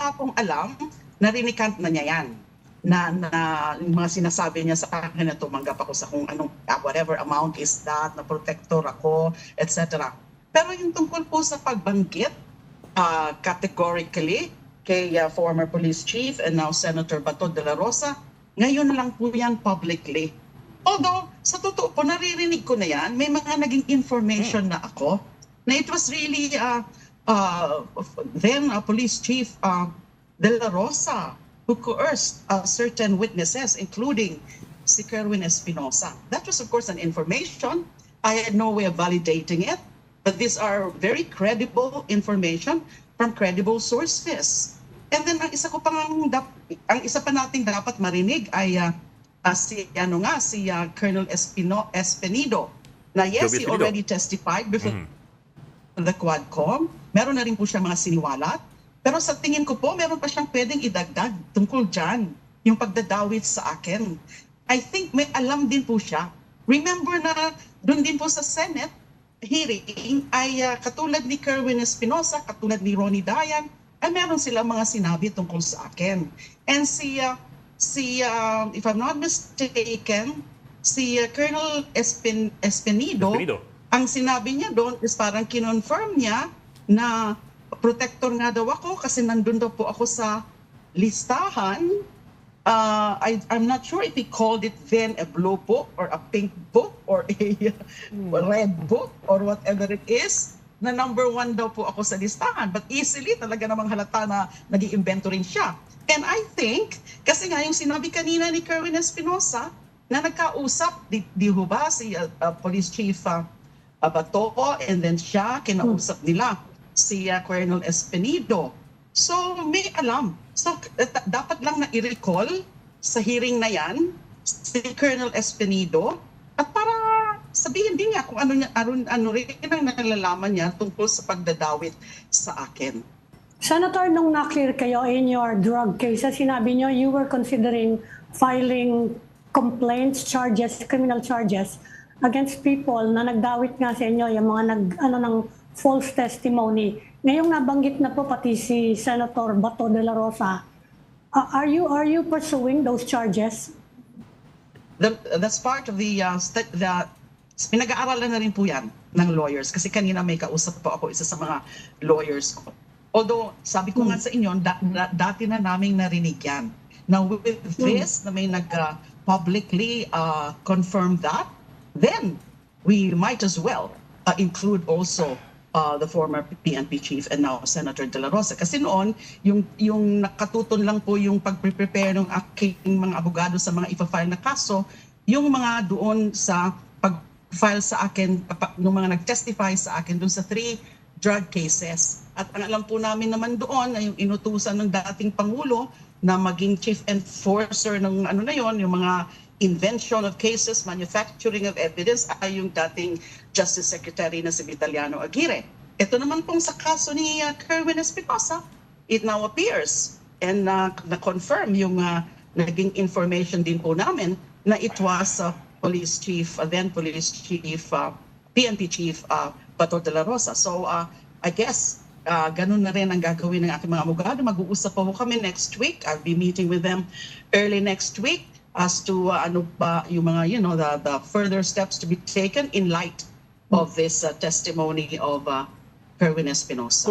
nga pong alam, narinikant na niya yan. Na, na mga sinasabi niya sa akin na tumanggap ako sa kung anong, ah, whatever amount is that, na protector ako, etc. Pero yung tungkol po sa pagbanggit, uh, categorically kay uh, former police chief and now Senator Bato de la Rosa, ngayon lang po yan publicly. Although, sa totoo po, naririnig ko na yan, may mga naging information na ako na it was really uh, uh, then uh, police chief uh, de la Rosa who coerced uh, certain witnesses, including si Kerwin Espinosa. That was, of course, an information. I had no way of validating it, but these are very credible information from credible sources. And then ang isa ko pang ang isa pa nating dapat marinig ay uh, uh, si ano nga si uh, Colonel Espino Espenido na yes Joby he Espenido. already testified before the Quadcom. Meron na rin po siya mga siniwalat. Pero sa tingin ko po, meron pa siyang pwedeng idagdag tungkol dyan, yung pagdadawit sa akin. I think may alam din po siya. Remember na doon din po sa Senate hearing ay ah, katulad ni Kerwin Espinosa, katulad ni Ronnie Dayan, ay meron silang mga sinabi tungkol sa akin. And si, ah, si ah, if I'm not mistaken, si ah, Colonel Espen, Espenido, Espenido. ang sinabi niya doon is parang kinonfirm niya na protector nga daw ako kasi nandun daw po ako sa listahan. Uh, I, I'm not sure if he called it then a blue book or a pink book or a red book or whatever it is na number one daw po ako sa listahan. But easily talaga namang halata na nag iimbento rin siya. And I think, kasi nga yung sinabi kanina ni Kerwin Espinosa, na nagkausap, di, di ho ba, si uh, uh, Police Chief uh, Abato and then siya, kinausap nila si uh, Colonel Espenido. So may alam. So eh, dapat lang na i-recall sa hearing na yan si Colonel Espenido at para sabihin din niya kung ano niya ano, ano rin ang nalalaman niya tungkol sa pagdadawit sa akin. Senator, nung na-clear kayo in your drug cases, sinabi nyo you were considering filing complaints, charges, criminal charges against people na nagdawit nga sa inyo, yung mga nag, ano, ng false testimony. Ngayong nabanggit na po pati si Senator Bato de la Rosa, uh, are you are you pursuing those charges? The, that's part of the, uh, st- the pinag-aaralan na rin po yan ng lawyers kasi kanina may kausap po ako isa sa mga lawyers ko. Although, sabi ko nga sa inyo, da- da- dati na naming narinig yan. Now, with this, na may nag-publicly uh, confirm that, then we might as well uh, include also uh, the former PNP chief and now Senator De La Rosa. Kasi noon, yung, yung nakatuton lang po yung pag-prepare ng aking mga abogado sa mga ipa-file na kaso, yung mga doon sa pag-file sa akin, yung mga nag-testify sa akin doon sa three drug cases. At ang alam po namin naman doon ay yung inutusan ng dating Pangulo na maging chief enforcer ng ano na yon, yung mga invention of cases, manufacturing of evidence ay yung dating Justice Secretary na si Vitaliano Aguirre. Ito naman pong sa kaso ni uh, Kerwin Espinosa, it now appears and uh, na-confirm yung uh, naging information din po namin na it was uh, Police Chief, uh, then Police Chief, uh, PNP Chief uh, Bato de la Rosa. So uh, I guess uh, ganun na rin ang gagawin ng aking mga abogado. Mag-uusap po kami next week. I'll be meeting with them early next week as to uh, ano ba yung mga, you know, the, the further steps to be taken in light of this uh, testimony of uh, Kerwin Espinosa.